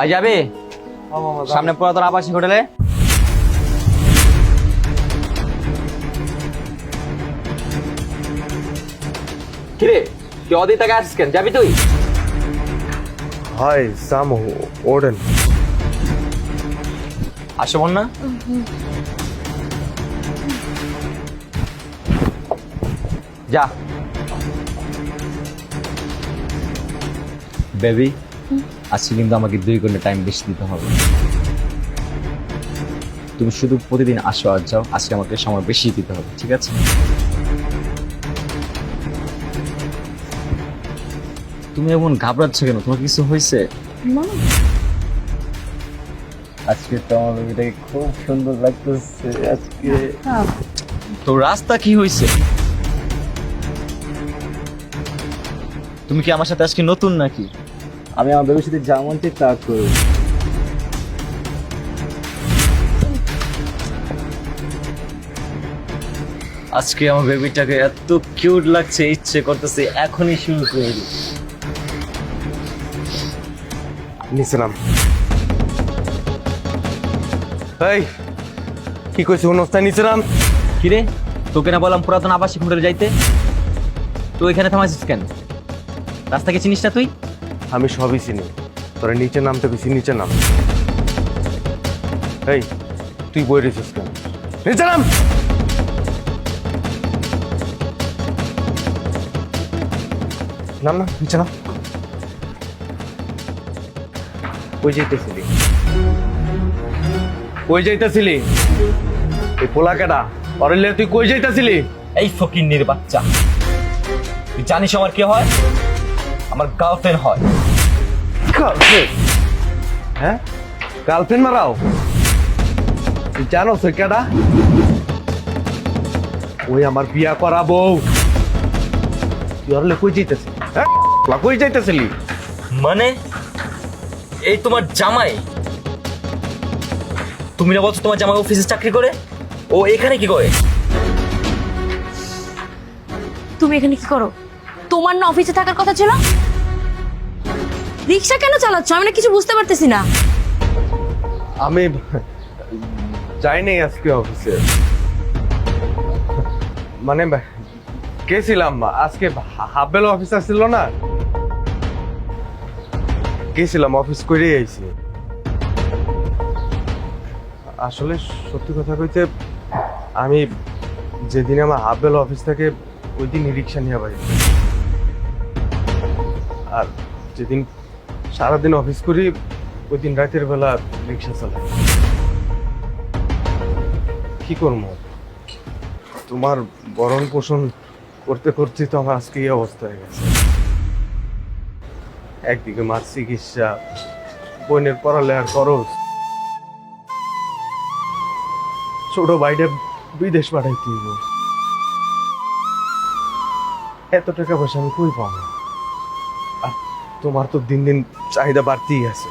আজ যাবে? সামনে পুরাতন আবাসিক হোটেলে? কিরে তুই অদিতাকে আসিস কেন? যাবি তুই? হাই সাম ওডেন। আসো না যা। বেবি আজকে কিন্তু আমাকে দুই ঘণ্টা টাইম বেশি দিতে হবে। তুমি শুধু প্রতিদিন আসো আর যাও আজকে আমাকে সময় বেশি দিতে হবে ঠিক আছে? তুমি এমন ঘাবড়াচ্ছ কেন? তোমার কিছু হয়েছে? আজকে তো আমার বেবিটাকে খুব সুন্দর লাগতেছে আজকে। তো রাস্তা কি হয়েছে? তুমি কি আমার সাথে আজকে নতুন নাকি? আমি আমার বেবির সাথে যা মন চাই তা করব। আজকে আমার বেবিটাকে এত কিউট লাগছে ইচ্ছে করতেছে এখনই শুরু করে দিই নিচে নাম এই কি কইছ অনুষ্ঠান নিচে নাম কিরে তোকে না বললাম পুরাতন আবাসিক হোটেলে যাইতে? তো এখানে থামাইছিস কেন? রাস্তাকে চিনিস না তুই? আমি সবই চিনি। তোরা নিচে নামতে বেশি নিচে নাম। এই, তুই বই রেছিস কেন? নিচে নাম! নাম না, নিচে নাম। কই যাইতেছিলি? কই যাইতেছিলি? এই পোলা কেডা? অরলে তুই কই যাইতেছিলি? এই ফকিন্নির বাচ্চা। তুই জানিস আমার কি হয়? আমার গার্লফ্রেন্ড হয়। গার্লফ্রেন্ড হ্যাঁ? গার্লফ্রেন্ড মারাও? তুই জানো সে কেডা? ওই আমার বিয়া করা বউ। তুই আর কই যাইতেছিলি? হ্যাঁ? লা কই যাইতেছিলি? মানে? এই তোমার জামাই? তুমি না বলছো তোমার জামাই অফিসে চাকরি করে? ও এখানে কি করে? তুমি এখানে কি করো? তোমার না অফিসে থাকার কথা ছিল? রিক্সা কেন চালাচ্ছ? আমি না কিছু বুঝতে পারতেছি না। আমি যাই নাই আজকে অফিসে মানে গেছিলাম আজকে হাফবেল অফিস আসছিল না? গেছিলাম অফিস করে আইছি। আসলে সত্যি কথা কইতে, আমি যেদিন আমার হাফবেল অফিস থেকে ওই দিন রিক্সা নিয়ে বাড়ি। আর যেদিন সারাদিন অফিস করি, ওই দিন রাতের বেলা রিক্সা চালাই। কি করব? তোমার বরণ পোষণ করতে করতে তো আমার আজকে এই অবস্থা হয়ে গেছে। একদিকে মার চিকিৎসা, বোনের পড়ালেখার খরচ। ছোট ভাইটা বিদেশ পাঠাইতে এত টাকা পয়সা আমি কই পাবো? তোমার তো দিন দিন চাহিদা বাড়তেই আছে।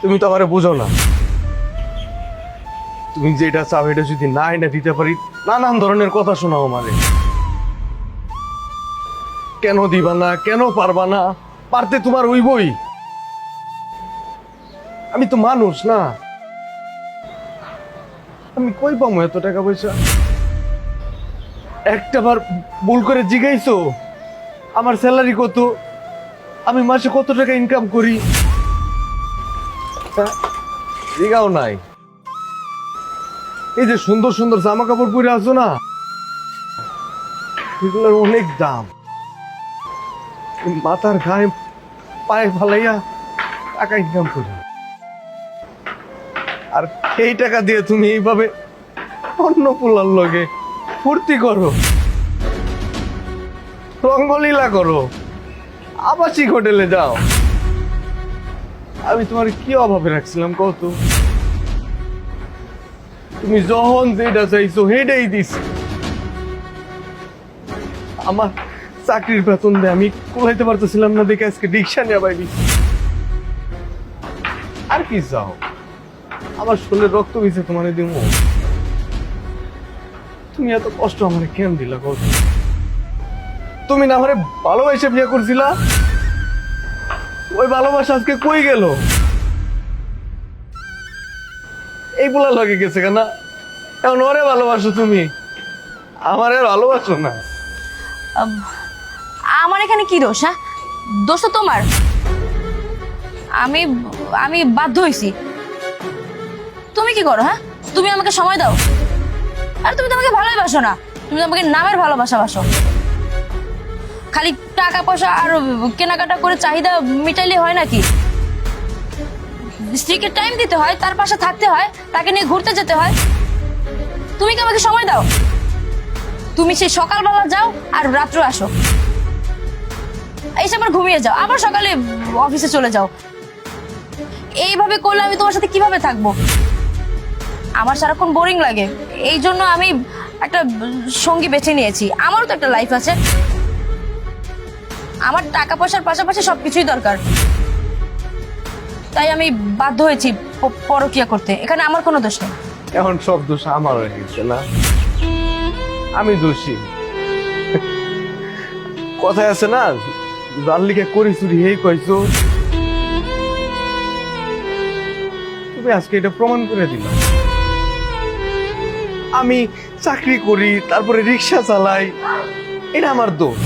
তুমি তো আমারে বুঝো না। তুমি যেটা চাও এটা যদি না এনে দিতে পারি, নানান ধরনের কথা শোনাও আমারে। কেন দিবা না, কেন পারবা না, পারতে তোমার ওই বই আমি তো মানুষ না। আমি কই পাবো এত টাকা পয়সা? একটা বার ভুল করে জিগাইছো? আমার স্যালারি কত? আমি মাসে কত টাকা ইনকাম করি? জিগাও নাই। এই যে সুন্দর সুন্দর জামা কাপড় পরে আছো না? এগুলোর অনেক দাম। মাথার গায়ে পায়ে ফালাইয়া টাকা ইনকাম করি। আর সেই টাকা দিয়ে তুমি এইভাবে অন্য পোলার লগে ফুর্তি করো। রঙ্গলীলা করো। আবাসিক হোটেলে যাও। আমি তোমার কি অভাবে রাখছিলাম কত তুমি যখন যেটা চাইছো সেটাই দিস আমার চাকরির বেতন দিয়ে আমি কোলাইতে পারতেছিলাম না দেখে আজকে রিক্সা নিয়ে বাইরি। আর কি চাও? আমার শরীরে রক্ত গেছে, তোমার দিন তুমি এত কষ্ট আমার কেন দিলা কত তুমি না আমারে ভালোবাসে বিয়ে করছিলা? ওই ভালোবাসা আজকে কই গেল? এই বলা লাগে গেছে কেন? এখন ওরে ভালোবাসো তুমি। আমারে ভালোবাসো না। আমার এখানে কি দোষ হ্যাঁ? দোষ তো তোমার। আমি আমি বাধ্য হয়েছি তুমি কি করো হ্যাঁ? তুমি আমাকে সময় দাও। আর তুমি তো আমাকে না। তুমি তো আমাকে নামের ভালোবাসা বাসো। খালি টাকা পয়সা আর কেনাকাটা করে চাহিদা মিটাইলে হয় নাকি? স্ত্রীকে টাইম দিতে হয়, তার পাশে থাকতে হয়, তাকে নিয়ে ঘুরতে যেতে হয়। তুমি কি আমাকে সময় দাও? তুমি সেই সকালবেলা যাও আর রাত্রে আসো। এসে আবার ঘুমিয়ে যাও, আবার সকালে অফিসে চলে যাও। এইভাবে করলে আমি তোমার সাথে কীভাবে থাকব? আমার সারাক্ষণ বোরিং লাগে। এই জন্য আমি একটা সঙ্গী বেছে নিয়েছি। আমারও তো একটা লাইফ আছে। আমার টাকা পয়সার পাশাপাশি সব কিছুই দরকার। তাই আমি বাধ্য হয়েছি পরকিয়া করতে। এখানে আমার কোনো দোষ নেই। এখন সব দোষ আমার হয়ে গেছে না? আমি দোষী। কথায় আছে না লিখে করি চুরি, হেই কইছো। তুমি আজকে এটা প্রমাণ করে দিল। আমি চাকরি করি, তারপরে রিক্সা চালাই, এটা আমার দোষ।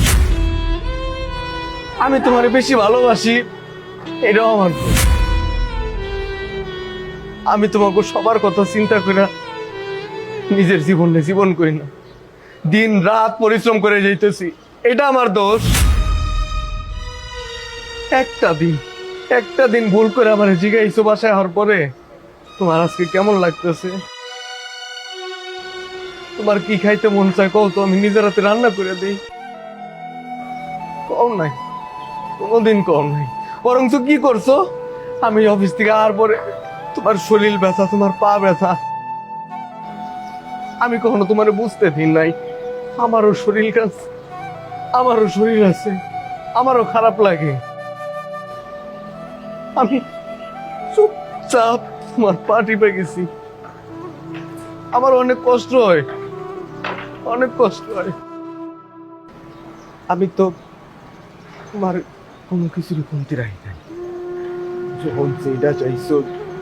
আমি তোমারে বেশি ভালোবাসি, এটাও আমার দোষ। আমি তোমাকে সবার কথা চিন্তা করে নিজের জীবনে জীবন করি না। দিন রাত পরিশ্রম করে যাইতেছি, এটা আমার দোষ। একটা দিন একটা দিন ভুল করে আমার জিগাইছো বাসায় হওয়ার পরে, তোমার আজকে কেমন লাগতেছে? তোমার কি খাইতে মন চায় কও তো, আমি নিজের হাতে রান্না করে দিই। কম নাই, কোনোদিন কম নাই। বরঞ্চ কি করছ? আমি অফিস থেকে আর পরে তোমার শরীর ব্যথা, তোমার পা ব্যথা। আমি কখনো তোমার বুঝতে দিন নাই। আমারও শরীর কাজ, আমারও শরীর আছে, আমারও খারাপ লাগে। আমি চুপচাপ তোমার পা টিপে গেছি। আমার অনেক কষ্ট হয়। অনেক কষ্ট হয়। আমি তো তোমার কোনো কিছুরই কমতি রাখি নাই। যখন যেটা চাইছো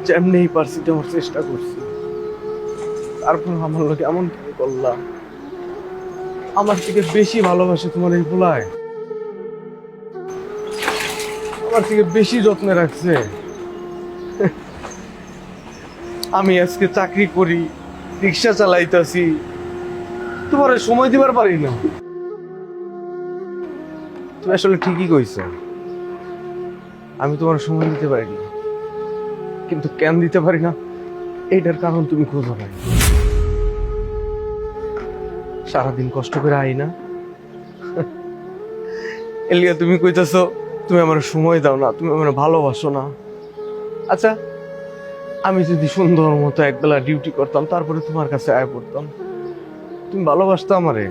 যেমনি পারছি তেমন চেষ্টা করছি। তারপর আমার লোক এমন কি করলাম আমার থেকে বেশি ভালোবাসে তোমার এই পোলায়। আমার থেকে বেশি যত্নে রাখছে। আমি আজকে চাকরি করি, রিক্সা চালাইতাছি। তোমার সময় দিবার পারি না। তুমি আসলে ঠিকই কইছো। আমি তোমার সময় দিতে পারি না। কিন্তু কেন দিতে পারি না, এটার কারণ তুমি খোঁজো নাই। সারাদিন কষ্ট করে আই না। এলিয়া, তুমি কইতাছো, তুমি আমার সময় দাও না, তুমি আমার ভালোবাসো না। আচ্ছা আমি যদি সুন্দর মতো একবেলা ডিউটি করতাম, তারপরে তোমার কাছে আয় পড়তাম। তুমি ভালোবাসতো আমারে।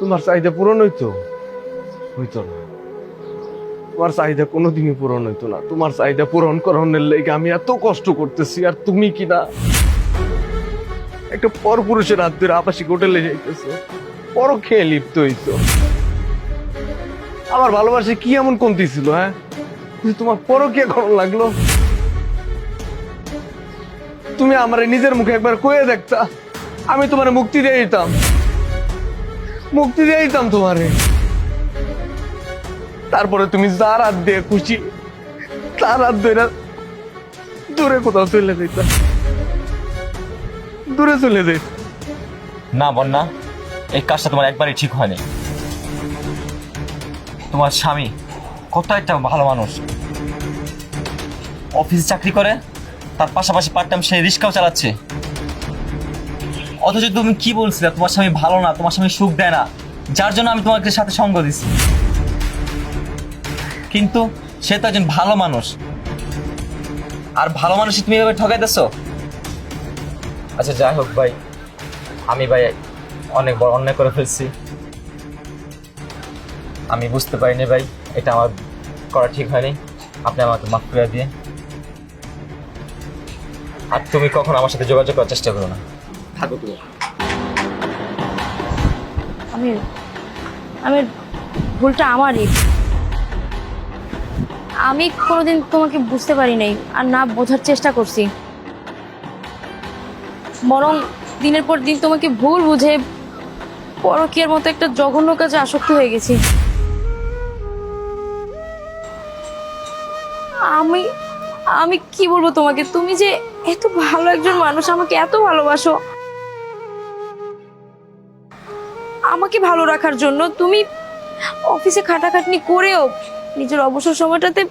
তোমার চাহিদা পূরণ হইতো? হইতো না। তোমার চাহিদা কোনোদিনই পূরণ হইতো না। তোমার চাহিদা পূরণ করানোর লেগে আমি এত কষ্ট করতেছি, আর তুমি কি না? একটা পর পুরুষের হাত ধরে আবাসিক হোটেলে যাইতেছো। পর খেয়ে লিপ্ত হইতো। আমার ভালোবাসে কি এমন কমতি ছিল হ্যাঁ? তোমার পরকে কেমন লাগল? তুমি আমার নিজের মুখে একবার কয়ে দেখতা। আমি তোমার মুক্তি দিয়ে দিতাম। মুক্তি দিয়ে দিতাম তোমারে। তারপরে তুমি যার হাত দিয়ে খুশি, তার হাত ধরে দূরে কোথাও চলে যেত দূরে চলে যেত না, বন্যা, এই কাজটা তোমার একবারই ঠিক হয়নি। তোমার স্বামী কত একটা ভালো মানুষ। অফিসে চাকরি করে তার পাশাপাশি পার্ট টাইম সে রিক্সাও চালাচ্ছে। অথচ তুমি কি বলছিলে? তোমার স্বামী ভালো না, তোমার স্বামী সুখ দেয় না। যার জন্য আমি তোমাকে সাথে সঙ্গ দিছি। কিন্তু সে তো একজন ভালো মানুষ। আর ভালো মানুষ তুমি এভাবে ঠকাইতেছো? আচ্ছা যাই হোক ভাই। আমি ভাই অনেক বড় অন্যায় করে ফেলছি। আমি বুঝতে পারিনি ভাই, এটা আমার করা ঠিক হয়নি। আপনি আমাকে মাফ করে দিয়ে। আর তুমি কখন আমার সাথে যোগাযোগ করার চেষ্টা করো না। থাকো তুমি। আমি আমি ভুলটা আমারই। আমি কোনোদিন তোমাকে বুঝতে পারি নাই আর না বোঝার চেষ্টা করছি। বরং দিনের পর দিন তোমাকে ভুল বুঝে পরকীয়ার মতো একটা জঘন্য কাজে আসক্ত হয়ে গেছি। আমি আমি কি বলব তোমাকে? তুমি যে এত ভালো একজন মানুষ, আমাকে এত ভালোবাসো। আমাকে ভালো রাখার জন্য তুমি অফিসে খাটাখাটনি করেও নিজের অবসর সময়টাতে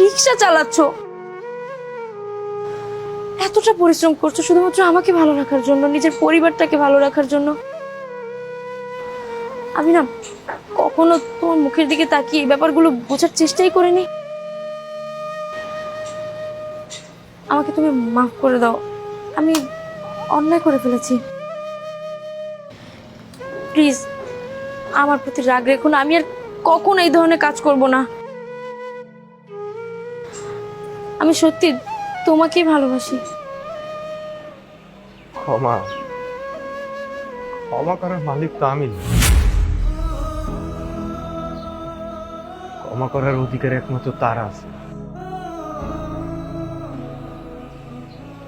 রিক্সা চালাচ্ছ। এতটা পরিশ্রম করছ, শুধুমাত্র আমাকে ভালো রাখার জন্য, নিজের পরিবারটাকে ভালো রাখার জন্য। আমি না কখনো তোমার মুখের দিকে তাকিয়ে এই ব্যাপারগুলো বোঝার চেষ্টাই করিনি। আমাকে তুমি মাফ করে দাও। আমি অন্যায় করে ফেলেছি। প্লিজ, আমার প্রতি রাগ রেখো না। আমি আর কখন এই ধরনের কাজ করব না। আমি সত্যি তোমাকেই ভালোবাসি। ক্ষমা। ক্ষমা করার মালিক তো আমি। ক্ষমা করার অধিকার একমাত্র তার আছে।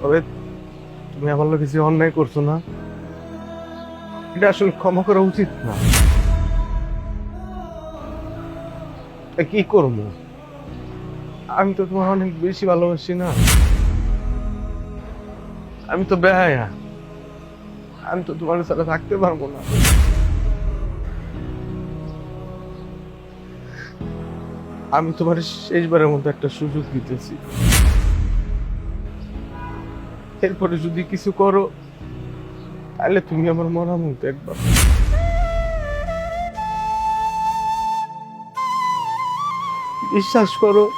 তবে তুমি আমার লোক কিছু অন্যায় করছ না, এটা আসলে ক্ষমা করা উচিত না। কি করব? আমি তো তোমার অনেক বেশি ভালোবাসি না। আমি তো বেহায়া। আমি তো তোমার সাথে থাকতে পারব না। আমি তোমার শেষবারের মতো একটা সুযোগ দিতেছি। এরপরে যদি কিছু করো, তাহলে তুমি আমার মনের মধ্যে একবার। বিশ্বাস করো,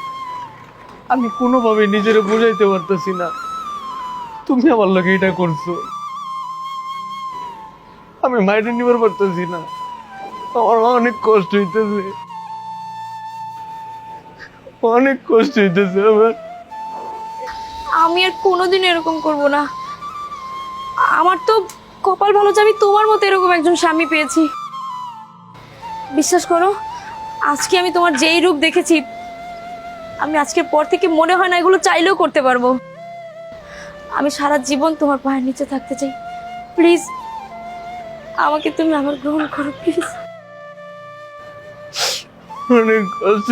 আমি কোনোভাবে নিজেরে বুঝাইতে পারতেছি না। তুমি আমার লোকে এটা করছ। আমি মাইরে নিবার পারতেছি না। আমার অনেক কষ্ট হইতেছে। অনেক কষ্ট হইতেছে আমার। আমি আর কোনোদিন এরকম করব না। আমার তো কপাল ভালো যে আমি তোমার মতো এরকম একজন স্বামী পেয়েছি। বিশ্বাস করো, আজকে আমি তোমার যেই রূপ দেখেছি, আমি আজকের পর থেকে মনে হয় না এগুলো চাইলেও করতে পারব। আমি সারা জীবন তোমার পায়ের নিচে থাকতে চাই। প্লিজ, আমাকে তুমি আমার গ্রহণ করো, প্লিজ। অনেক কষ্ট